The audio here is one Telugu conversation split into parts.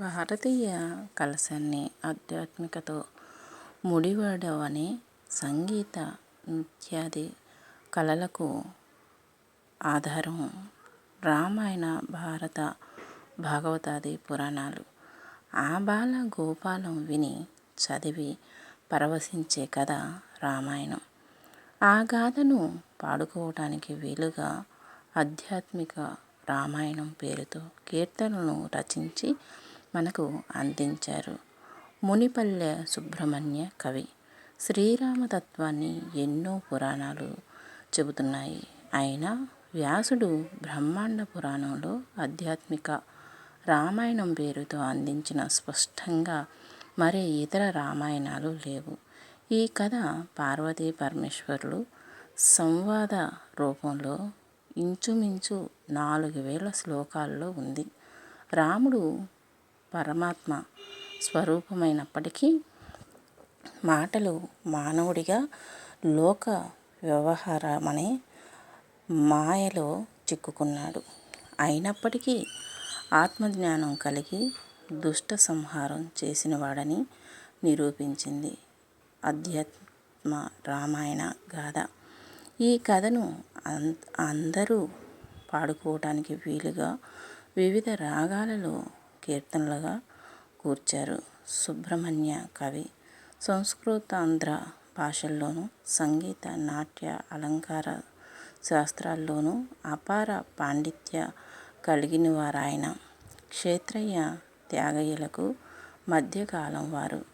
భారతీయ కలశాన్ని ఆధ్యాత్మికతో ముడివడవని సంగీత నృత్యాది కళలకు ఆధారం రామాయణ భారత భాగవతాది పురాణాలు. ఆబాల గోపాలం విని చదివి పరవశించే కథ రామాయణం. ఆ గాథను పాడుకోవటానికి వీలుగా ఆధ్యాత్మిక రామాయణం పేరుతో కీర్తనను రచించి మనకు అందించారు. మునిపల్లె సుబ్రహ్మణ్య కవి శ్రీరామ తత్వాన్ని ఎన్నో పురాణాలు చెబుతున్నాయి. అయినా వ్యాసుడు బ్రహ్మాండ పురాణంలో ఆధ్యాత్మిక రామాయణం పేరుతో అందించిన స్పష్టంగా మరే ఇతర రామాయణాలు లేవు. ఈ కథ పార్వతీ పరమేశ్వరులు సంవాద రూపంలో ఇంచుమించు నాలుగు వేల శ్లోకాల్లో ఉంది. రాముడు పరమాత్మ స్వరూపమైనప్పటికీ మాటలు మానవుడిగా లోక వ్యవహారమనే మాయలో చిక్కుకున్నాడు. అయినప్పటికీ ఆత్మజ్ఞానం కలిగి దుష్ట సంహారం చేసినవాడని నిరూపించింది అధ్యాత్మ రామాయణ గాథ. ఈ కథను అందరూ పాడుకోవటానికి వీలుగా వివిధ రాగాలలో కీర్తనలుగా కూర్చారు. సుబ్రహ్మణ్య కవి. సంస్కృతాంధ్ర భాషల్లోనూ సంగీత నాట్య అలంకార శాస్త్రాల్లోనూ అపార పాండిత్య కలిగిన వారాయన క్షేత్రయ్య త్యాగయ్యలకు మధ్యకాలం వారు.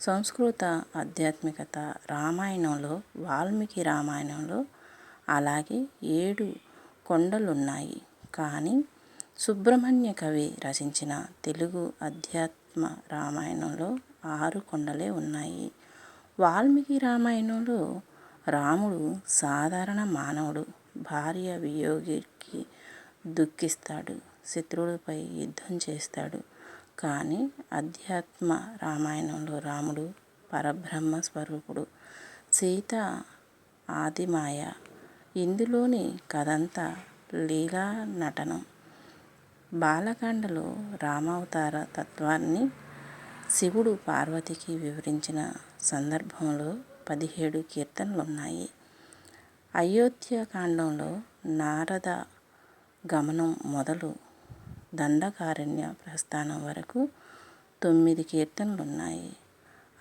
సంస్కృత ఆధ్యాత్మికత రామాయణంలో వాల్మీకి రామాయణంలో అలాగే ఏడు కొండలున్నాయి. కానీ సుబ్రహ్మణ్య కవి రచించిన తెలుగు అధ్యాత్మ రామాయణంలో ఆరు కొండలే ఉన్నాయి. వాల్మీకి రామాయణంలో రాముడు సాధారణ మానవుడు భార్య వియోగికి దుఃఖిస్తాడు శత్రువులపై యుద్ధం చేస్తాడు. కానీ అధ్యాత్మ రామాయణంలో రాముడు పరబ్రహ్మ స్వరూపుడు సీత ఆదిమాయ. ఇందులోని కథంతా లీలా నటనం. బాలకాండలో రామావతార తత్వాన్ని శివుడు పార్వతికి వివరించిన సందర్భంలో పదిహేడు కీర్తనలున్నాయి. అయోధ్యకాండంలో నారద గమనం మొదలు దండకారణ్య ప్రస్థానం వరకు తొమ్మిది కీర్తనలున్నాయి.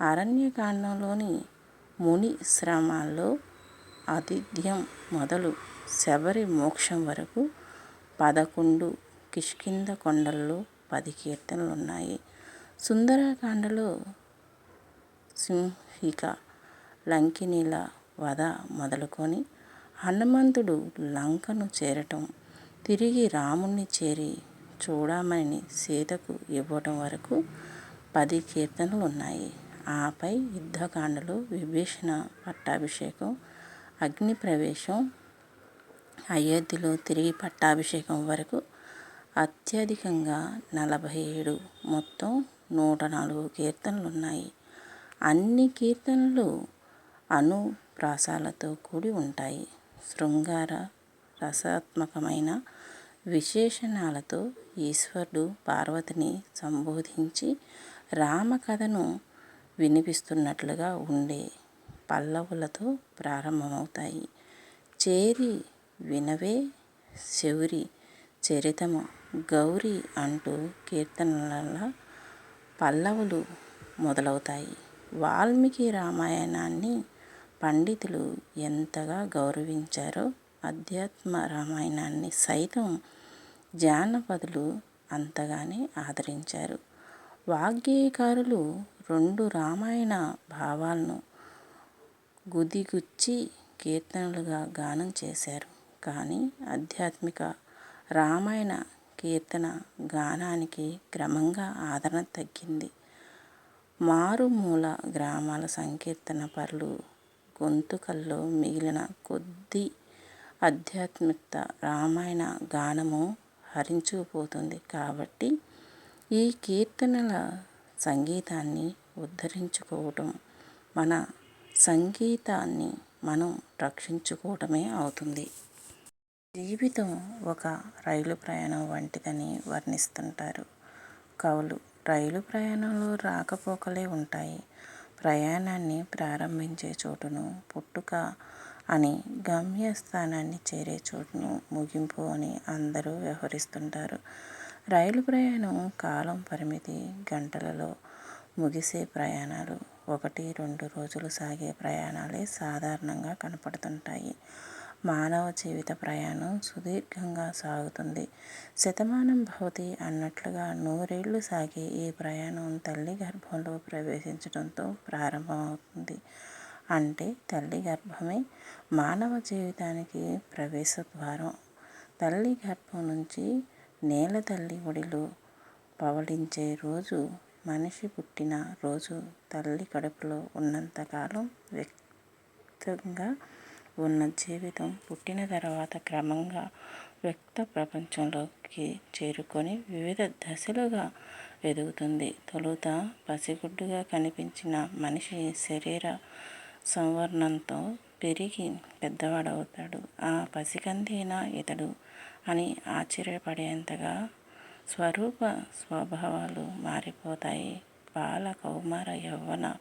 అరణ్యకాండంలోని ముని శ్రమాల్లో ఆతిథ్యం మొదలు శబరి మోక్షం వరకు పదకొండు కిష్కింద కొండల్లో పది కీర్తనలున్నాయి. సుందరకాండలో సింహిక లంకినీల వధ మొదలుకొని హనుమంతుడు లంకను చేరటం తిరిగి రాముణ్ణి చేరి చూడమని సీతకు ఇవ్వటం వరకు పది కీర్తనలు ఉన్నాయి ఆపై యుద్ధకాండలో విభీషణ పట్టాభిషేకం అగ్ని ప్రవేశం అయోధ్యలో తిరిగి పట్టాభిషేకం వరకు అత్యధికంగా నలభై ఏడు మొత్తం నూట నాలుగు కీర్తనలు ఉన్నాయి అన్ని కీర్తనలు అనుప్రాసాలతో కూడి ఉంటాయి. శృంగార రసాత్మకమైన విశేషణాలతో ఈశ్వరుడు పార్వతిని సంబోధించి రామకథను వినిపిస్తున్నట్లుగా ఉండే పల్లవులతో ప్రారంభమవుతాయి. చేరి వినవే శౌరి చరితము గౌరీ అంటూ కీర్తనల పల్లవులు మొదలవుతాయి. వాల్మీకి రామాయణాన్ని పండితులు ఎంతగా గౌరవించారో అధ్యాత్మ రామాయణాన్ని సైతం జానపదులు అంతగానే ఆదరించారు. వాగ్గేయకారులు రెండు రామాయణ భావాలను గుదిగుచ్చి కీర్తనలుగా గానం చేశారు. కానీ ఆధ్యాత్మిక రామాయణ కీర్తన గానానికి క్రమంగా ఆదరణ తగ్గింది. మారుమూల గ్రామాల సంకీర్తన పరులు గొంతుకల్లో మిగిలిన కొద్ది ఆధ్యాత్మికత రామాయణ గానము హరించుకుపోతుంది కాబట్టి ఈ కీర్తనల సంగీతాన్ని ఉద్ధరించుకోవటం మన సంగీతాన్ని మనం రక్షించుకోవటమే అవుతుంది. జీవితం ఒక రైలు ప్రయాణం వంటిదని వర్ణిస్తుంటారు కవులు రైలు ప్రయాణంలో రాకపోకలే ఉంటాయి. ప్రయాణాన్ని ప్రారంభించే చోటును పుట్టుక అని, గమ్యస్థానాన్ని చేరే చోటును ముగింపు అని అందరూ వ్యవహరిస్తుంటారు. రైలు ప్రయాణం కాలం పరిమితి గంటలలో ముగిసే ప్రయాణాలు. ఒకటి రెండు రోజులు సాగే ప్రయాణాలే సాధారణంగా కనపడుతుంటాయి. మానవ జీవిత ప్రయాణం సుదీర్ఘంగా సాగుతుంది. శతమానం భవతి అన్నట్లుగా నూరేళ్ళు సాగే ఈ ప్రయాణం తల్లి గర్భంలో ప్రవేశించడంతో ప్రారంభమవుతుంది. అంటే తల్లి గర్భమే మానవ జీవితానికి ప్రవేశ ద్వారం. తల్లి గర్భం నుంచి నేల తల్లి ఒడిలో పవళించే రోజు మనిషి పుట్టిన రోజు. తల్లి కడుపులో ఉన్నంతకాలం వ్యక్తంగా ఉన్న జీవితం పుట్టిన తర్వాత క్రమంగా వ్యక్త ప్రపంచంలోకి చేరుకొని వివిధ దశలుగా ఎదుగుతుంది. తొలుత పసిగుడ్డుగా కనిపించిన మనిషి శరీర సంవరణంతో పెరిగి పెద్దవాడవుతాడు. ఆ పసికందేనా ఇతడు అని ఆశ్చర్యపడేంతగా స్వరూప స్వభావాలు మారిపోతాయి. బాల, కౌమార, యౌవన,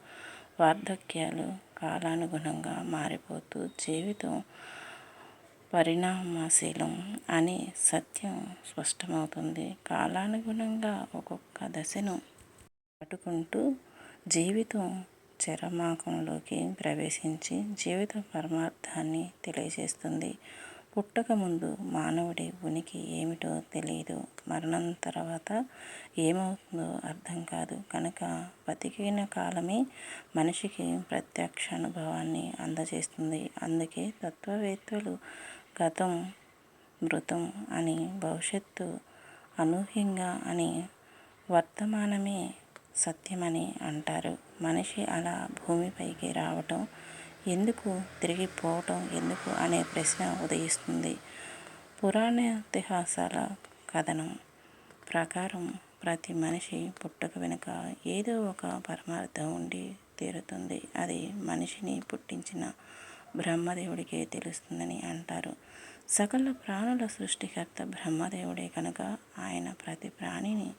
వార్ధక్యాలు కాలానుగుణంగా మారిపోతూ జీవితం పరిణామశీలం అనే సత్యం స్పష్టమవుతుంది. కాలానుగుణంగా ఒక్కొక్క దశను పట్టుకుంటూ జీవితం చరమాకంలోకి ప్రవేశించి జీవిత పరమార్థాన్ని తెలియజేస్తుంది. పుట్టక ముందు మానవుడి ఉనికి ఏమిటో తెలియదు మరణం తర్వాత ఏమవుతుందో అర్థం కాదు కనుక బతికిన కాలమే మనిషికి ప్రత్యక్ష అనుభవాన్ని అందజేస్తుంది. అందుకే తత్వవేత్తలు గతం మృతం అని, భవిష్యత్తు అనూహ్యంగా అని, వర్తమానమే సత్యమని అంటారు. మనిషి అలా భూమిపైకి రావటం ఎందుకు, తిరిగి పోవటం ఎందుకు అనే ప్రశ్న ఉదయిస్తుంది. పురాణేతిహాసాల కథనం ప్రకారం ప్రతి మనిషి పుట్టుక వెనుక ఏదో ఒక పరమార్థం ఉండి తీరుతుంది. అది మనిషిని పుట్టించిన బ్రహ్మదేవుడికే తెలుస్తుందని అంటారు. సకల ప్రాణుల సృష్టికర్త బ్రహ్మదేవుడే కనుక ఆయన ప్రతి ప్రాణిని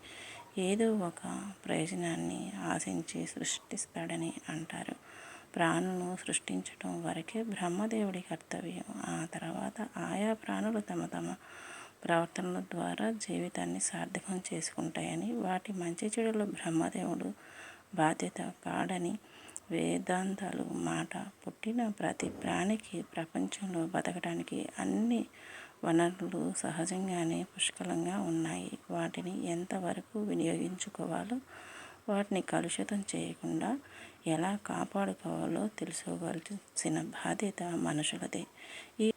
ఏదో ఒక ప్రయోజనాన్ని ఆశించి సృష్టిస్తాడని అంటారు. ప్రాణులను సృష్టించటం వరకే బ్రహ్మదేవుడి కర్తవ్యం. ఆ తర్వాత ఆయా ప్రాణులు తమ తమ ప్రవర్తనల ద్వారా జీవితాన్ని సార్థకం చేసుకుంటాయని, వాటి మంచి చెడులు బ్రహ్మదేవుడు బాధ్యత కాడని వేదాంతాలు మాట. పుట్టిన ప్రతి ప్రాణికి ప్రపంచంలో బతకడానికి అన్ని వనరులు సహజంగానే పుష్కలంగా ఉన్నాయి. వాటిని ఎంతవరకు వినియోగించుకోవాలో, వాటిని కలుషితం చేయకుండా ఎలా కాపాడుకోవాలో తెలుసుకోవలసిన బాధ్యత మనుషులదే. ఈ